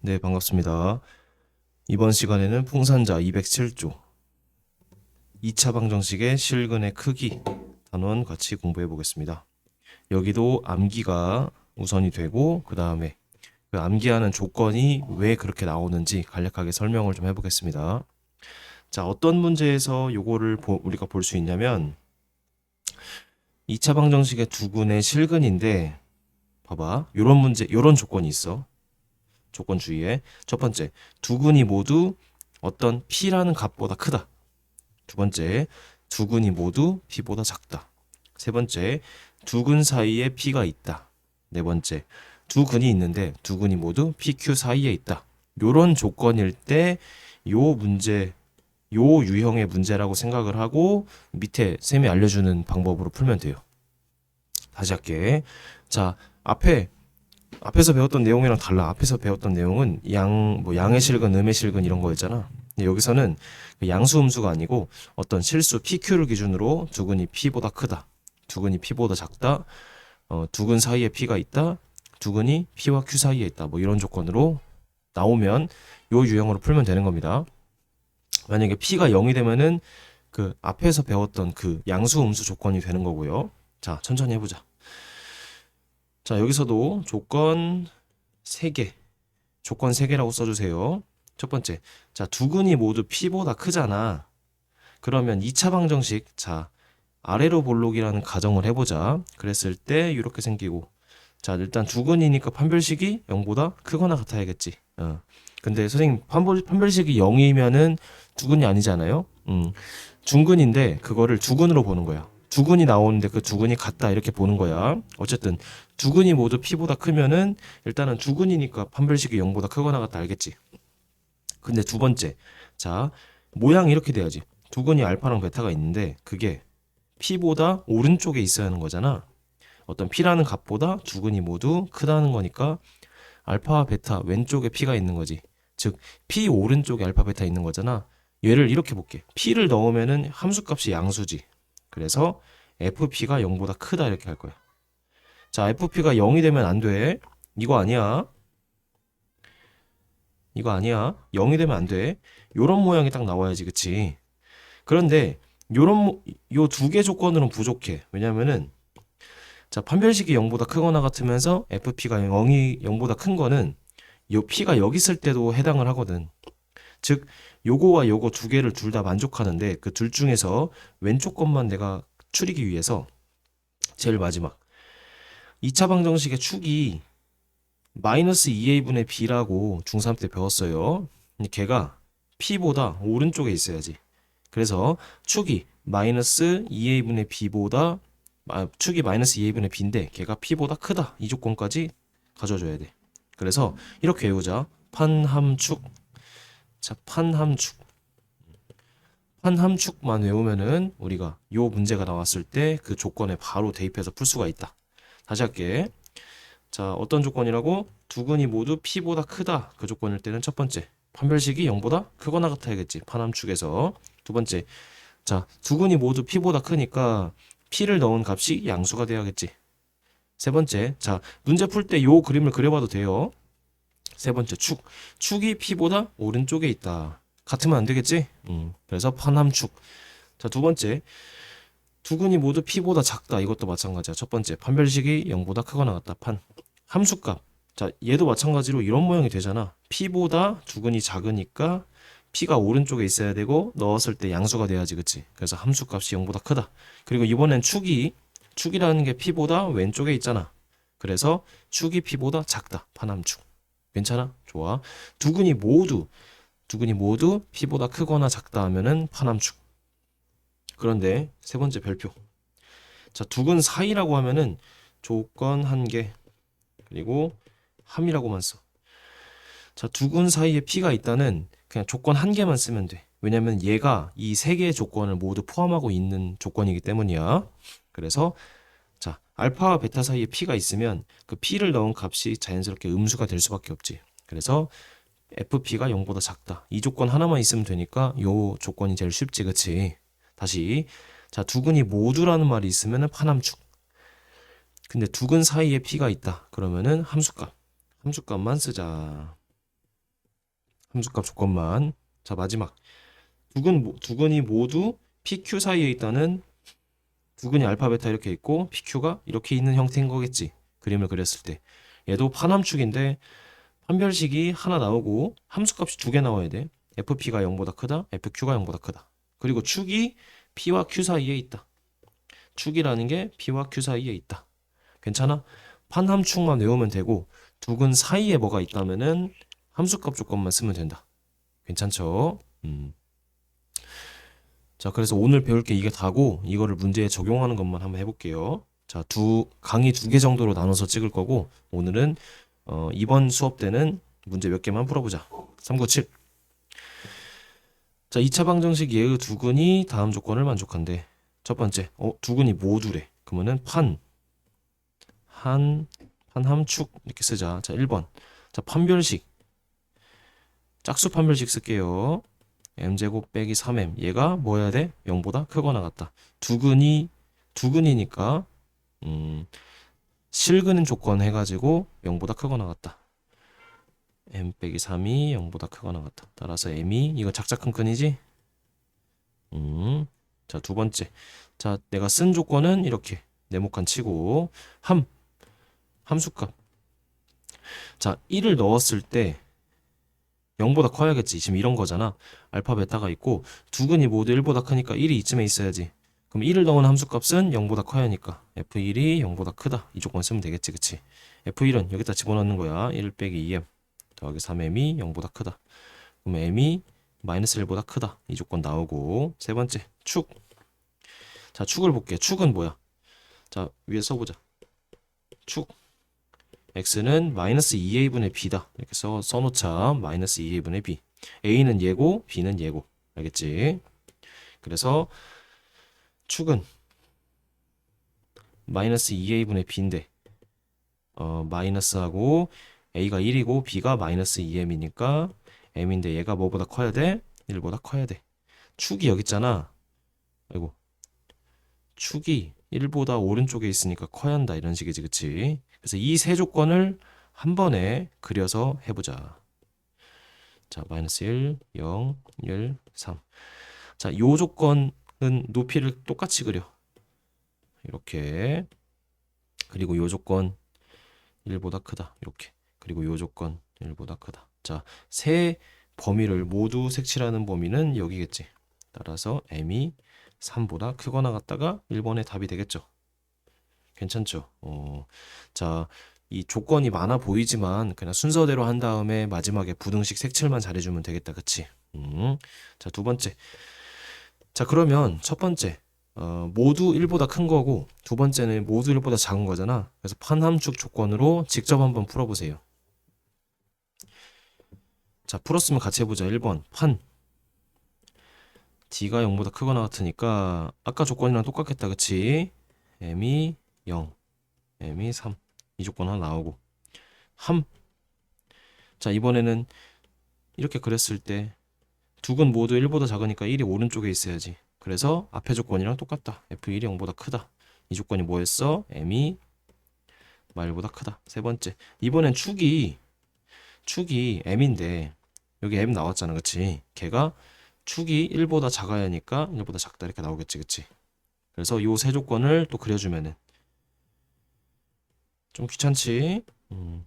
네, 반갑습니다. 이번 시간에는 풍산자 207조 2차 방정식의 실근의 크기 단원 같이 공부해 보겠습니다. 여기도 암기가 우선이 되고 그 다음에 그 암기하는 조건이 왜 그렇게 나오는지 간략하게 설명을 좀 해보겠습니다. 자, 어떤 문제에서 요거를 보- 우리가 볼 수 있냐면 2차 방정식의 두근의 실근인데 봐봐. 요런 문제, 요런 조건이 있어. 조건 주의에 첫 번째 두 근이 모두 어떤 p라는 값보다 크다. 두 번째 두 근이 모두 p보다 작다. 세 번째 두근 사이에 p가 있다. 네 번째 두 근이 있는데 두 근이 모두 pq 사이에 있다. 요런 조건일 때 요 문제 요 유형의 문제라고 생각을 하고 밑에 쌤이 알려주는 방법으로 풀면 돼요. 다시 할게. 자, 앞에 앞에서 배웠던 내용이랑 달라. 앞에서 배웠던 내용은 양, 뭐 양의 실근, 음의 실근 이런 거였잖아. 근데 여기서는 그 양수 음수가 아니고 어떤 실수 PQ를 기준으로 두근이 P보다 크다. 두근이 P보다 작다. 어, 두근 사이에 P가 있다. 두근이 P와 Q 사이에 있다. 뭐 이런 조건으로 나오면 요 유형으로 풀면 되는 겁니다. 만약에 P가 0이 되면은 그 앞에서 배웠던 그 양수 음수 조건이 되는 거고요. 자, 천천히 해보자. 자, 여기서도 조건 3개. 조건 3개라고 써주세요. 첫 번째. 자, 두 근이 모두 P보다 크잖아. 그러면 2차 방정식. 자, 아래로 볼록이라는 가정을 해보자. 그랬을 때 이렇게 생기고. 자, 일단 두 근이니까 판별식이 0보다 크거나 같아야겠지. 어. 근데 선생님, 판별, 판별식이 0이면은 두 근이 아니잖아요? 음. 중근인데 그거를 두 근으로 보는 거야. 두 근이 나오는데 그 두 근이 같다 이렇게 보는 거야. 어쨌든 두 근이 모두 p보다 크면은 일단은 두 근이니까 판별식이 0보다 크거나 같다 알겠지? 근데 두 번째. 자, 모양이 이렇게 돼야지. 두 근이 알파랑 베타가 있는데 그게 p보다 오른쪽에 있어야 하는 거잖아. 어떤 p라는 값보다 두 근이 모두 크다는 거니까 알파와 베타 왼쪽에 p가 있는 거지. 즉 p 오른쪽에 알파 베타 있는 거잖아. 얘를 이렇게 볼게. p를 넣으면은 함수값이 양수지. 그래서 fp가 0보다 크다 이렇게 할 거야. 자, fp가 0이 되면 안 돼. 이거 아니야. 이거 아니야. 0이 되면 안 돼. 요런 모양이 딱 나와야지, 그치? 그런데 요런 요 두 개 조건으로는 부족해. 왜냐면은 자, 판별식이 0보다 크거나 같으면서 fp가 0이 0보다 큰 거는 요 p가 여기 있을 때도 해당을 하거든. 즉 요거와 요거 두 개를 둘 다 만족하는데 그 둘 중에서 왼쪽 것만 내가 추리기 위해서 제일 마지막 2차 방정식의 축이 마이너스 2a분의 b라고 중3 때 배웠어요. 걔가 p보다 오른쪽에 있어야지. 그래서 축이 마이너스 2a분의 b보다 아, 축이 마이너스 2a분의 b인데 걔가 p보다 크다. 이 조건까지 가져줘야 돼. 그래서 이렇게 외우자. 판함축 자, 판함축. 판함축만 외우면은 우리가 요 문제가 나왔을 때 그 조건에 바로 대입해서 풀 수가 있다. 다시 할게. 자, 어떤 조건이라고? 두 근이 모두 p보다 크다. 그 조건일 때는 첫 번째. 판별식이 0보다 크거나 같아야겠지. 판함축에서. 두 번째. 자, 두 근이 모두 p보다 크니까 p를 넣은 값이 양수가 돼야겠지. 세 번째. 자, 문제 풀 때 요 그림을 그려봐도 돼요. 세 번째 축. 축이 p보다 오른쪽에 있다. 같으면 안 되겠지? 음, 그래서 판함축. 자, 두 번째. 두 근이 모두 p보다 작다. 이것도 마찬가지야. 첫 번째. 판별식이 0보다 크거나 같다. 판. 함수값. 자, 얘도 마찬가지로 이런 모양이 되잖아. p보다 두 근이 작으니까 p가 오른쪽에 있어야 되고 넣었을 때 양수가 돼야지. 그치? 그래서 함수값이 0보다 크다. 그리고 이번엔 축이 축이라는 게 p보다 왼쪽에 있잖아. 그래서 축이 p보다 작다. 판함축. 괜찮아? 좋아. 두 근이 모두 두 근이 모두 p보다 크거나 작다 하면은 판함축. 그런데 세 번째 별표. 자, 두근 사이라고 하면은 조건 한 개. 그리고 함이라고만 써. 자, 두근 사이에 p가 있다는 그냥 조건 한 개만 쓰면 돼. 왜냐면 얘가 이 세 개의 조건을 모두 포함하고 있는 조건이기 때문이야. 그래서 자, 알파와 베타 사이에 p가 있으면 그 p를 넣은 값이 자연스럽게 음수가 될 수밖에 없지. 그래서 fp가 0보다 작다. 이 조건 하나만 있으면 되니까 요 조건이 제일 쉽지, 그치? 다시 자, 두 근이 모두라는 말이 있으면은 판함축. 근데 두근 사이에 p가 있다. 그러면은 함수값. 함수값만 쓰자. 함수값 조건만. 자, 마지막. 두근 모- 두근이 모두 PQ 사이에 있다는 두근이 알파 베타 이렇게 있고 PQ가 이렇게 있는 형태인 거겠지. 그림을 그렸을 때. 얘도 판함축인데 판별식이 하나 나오고 함수값이 두 개 나와야 돼. FP가 0보다 크다. FQ가 0보다 크다. 그리고 축이 P와 Q 사이에 있다. 축이라는 게 P와 Q 사이에 있다. 괜찮아? 판함축만 외우면 되고 두근 사이에 뭐가 있다면은 함수값 조건만 쓰면 된다. 괜찮죠? 음. 자, 그래서 오늘 배울 게 이게 다고 이거를 문제에 적용하는 것만 한번 해볼게요. 자, 두 강의 두 개 정도로 나눠서 찍을 거고 오늘은 어, 이번 수업 때는 문제 몇 개만 풀어보자. 397. 자, 2차 방정식 예의 두근이 다음 조건을 만족한대. 첫 번째, 어, 두근이 모두래. 그러면은 판, 한, 판함축 이렇게 쓰자. 자, 1번. 자, 판별식. 짝수 판별식 쓸게요. M제곱 빼기 3m. 얘가 뭐 해야 돼? 0보다 크거나 같다. 두근이 두근이니까 음, 실근 조건 해가지고 0보다 크거나 같다. m 빼기 3이 0보다 크거나 같다. 따라서 m이 이거 작작큰 끈이지? 음, 자, 두 번째. 자, 내가 쓴 조건은 이렇게 네모칸 치고 함 함수값. 자, 1을 넣었을 때 0보다 커야겠지. 지금 이런 거잖아. 알파 베타가 있고 두 근이 모두 1보다 크니까 1이 이쯤에 있어야지. 그럼 1을 넣은 함수값은 0보다 커야 하니까 f1이 0보다 크다. 이 조건 쓰면 되겠지. 그치? f1은 여기다 집어넣는 거야. 1 빼기 2m 더하기 3m이 0보다 크다. 그럼 m이 마이너스 1보다 크다. 이 조건 나오고 세 번째 축. 자, 축을 볼게. 축은 뭐야? 자, 위에 써보자. 축. X는 마이너스 2a분의 b다. 이렇게 써, 써놓자. 마이너스 2a분의 b. a는 예고, b는 예고. 알겠지? 그래서 축은 마이너스 2a분의 b인데 어, 마이너스하고 a가 1이고 b가 마이너스 2m이니까 m인데 얘가 뭐보다 커야 돼? 1보다 커야 돼. 축이 여기 있잖아. 아이고. 축이 1보다 오른쪽에 있으니까 커야 한다. 이런 식이지. 그치? 그래서 이 세 조건을 한 번에 그려서 해보자. 자, 마이너스 1, 0, 1, 3. 자, 요 조건은 높이를 똑같이 그려. 이렇게. 그리고 요 조건 1보다 크다. 이렇게. 그리고 요 조건 1보다 크다. 자, 세 범위를 모두 색칠하는 범위는 여기겠지. 따라서 m이 3보다 크거나 같다가 1번의 답이 되겠죠. 괜찮죠? 어, 자, 이 조건이 많아 보이지만 그냥 순서대로 한 다음에 마지막에 부등식 색칠만 잘해주면 되겠다. 그치? 음. 자, 두 번째. 자, 그러면 첫 번째. 어, 모두 1보다 큰 거고 두 번째는 모두 1보다 작은 거잖아. 그래서 판함축 조건으로 직접 한번 풀어보세요. 자, 풀었으면 같이 해보자. 1번. 판. d가 0보다 크거나 같으니까 아까 조건이랑 똑같겠다. 그치? m이 0, m이 3. 이 조건 하나 나오고. 함. 자, 이번에는 이렇게 그렸을 때 두 근 모두 1보다 작으니까 1이 오른쪽에 있어야지. 그래서 앞에 조건이랑 똑같다. f1이 0보다 크다. 이 조건이 뭐였어? m이 마일보다 크다. 세 번째. 이번엔 축이 축이 m인데 여기 m 나왔잖아. 그치? 걔가 축이 1보다 작아야 하니까 1보다 작다 이렇게 나오겠지. 그치? 그래서 요세 조건을 또 그려주면은 좀 귀찮지? 음.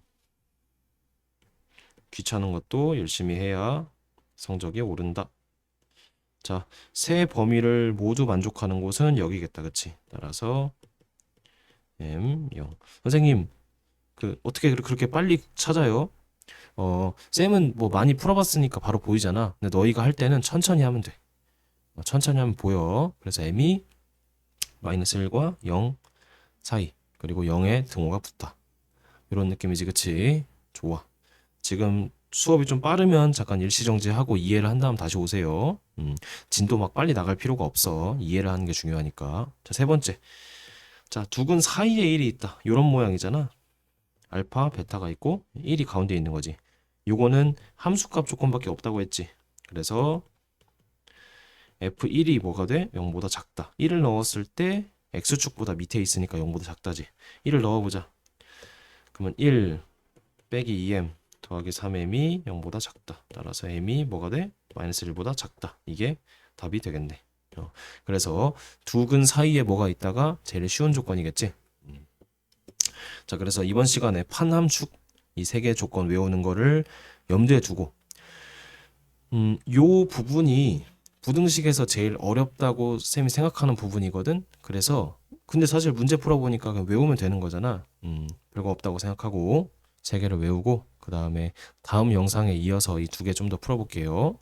귀찮은 것도 열심히 해야 성적이 오른다. 자, 세 범위를 모두 만족하는 곳은 여기겠다. 그치? 따라서 M 0. 선생님, 그 어떻게 그렇- 그렇게 빨리 찾아요? 어, 쌤은 뭐 많이 풀어봤으니까 바로 보이잖아. 근데 너희가 할 때는 천천히 하면 돼. 어, 천천히 하면 보여. 그래서 M이 마이너스 1과 0 사이. 그리고 0에 등호가 붙다. 이런 느낌이지, 그치? 좋아. 지금 수업이 좀 빠르면 잠깐 일시정지하고 이해를 한 다음 다시 오세요. 음, 진도 막 빨리 나갈 필요가 없어. 이해를 하는 게 중요하니까. 자, 세 번째. 자, 두근 사이에 1이 있다. 이런 모양이잖아. 알파, 베타가 있고 1이 가운데 있는 거지. 요거는 함수값 조건밖에 없다고 했지. 그래서 F1이 뭐가 돼? 0보다 작다. 1을 넣었을 때 X축보다 밑에 있으니까 0보다 작다지. 1을 넣어보자. 그러면 1 빼기 2m 더하기 3m이 0보다 작다. 따라서 m이 뭐가 돼? 마이너스 1보다 작다. 이게 답이 되겠네. 어, 그래서 두 근 사이에 뭐가 있다가 제일 쉬운 조건이겠지. 음. 자, 그래서 이번 시간에 판함축 이 세 개의 조건 외우는 거를 염두에 두고 음, 요 부분이 부등식에서 제일 어렵다고 쌤이 생각하는 부분이거든. 그래서 근데 사실 문제 풀어보니까 그냥 외우면 되는 거잖아. 음, 별거 없다고 생각하고 세 개를 외우고 그 다음에 다음 영상에 이어서 이 두 개 좀 더 풀어볼게요.